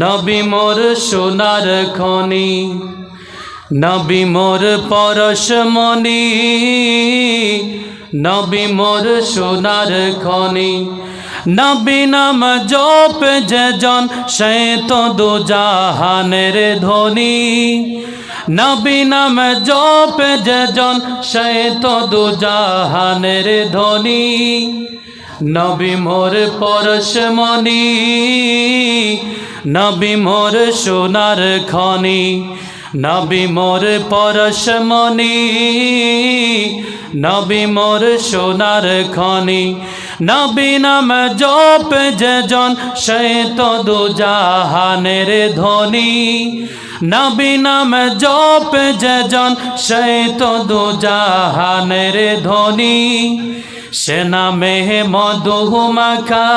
নবী মোর সোনার খনি, নবী মোর পরশমণি নবী মোর সোনার খনি। নবী নাম জপ যে জন, সে তো দু জাহানের ধ্বনি নবী নাম জপ যে জন, সে তো দু জাহানের ধ্বনি নবী মোর পরশমণি নবী মোর সোনার খনি, নবী মোর পরশমণি নবী মোর সোনার খনি। নবী নাম জপ যে জন, সে তো দু জাহানের ধ্বনি নবী নাম জপ যে জন, সে তো দু জাহানের ধ্বনি সে নামে মধু মাখা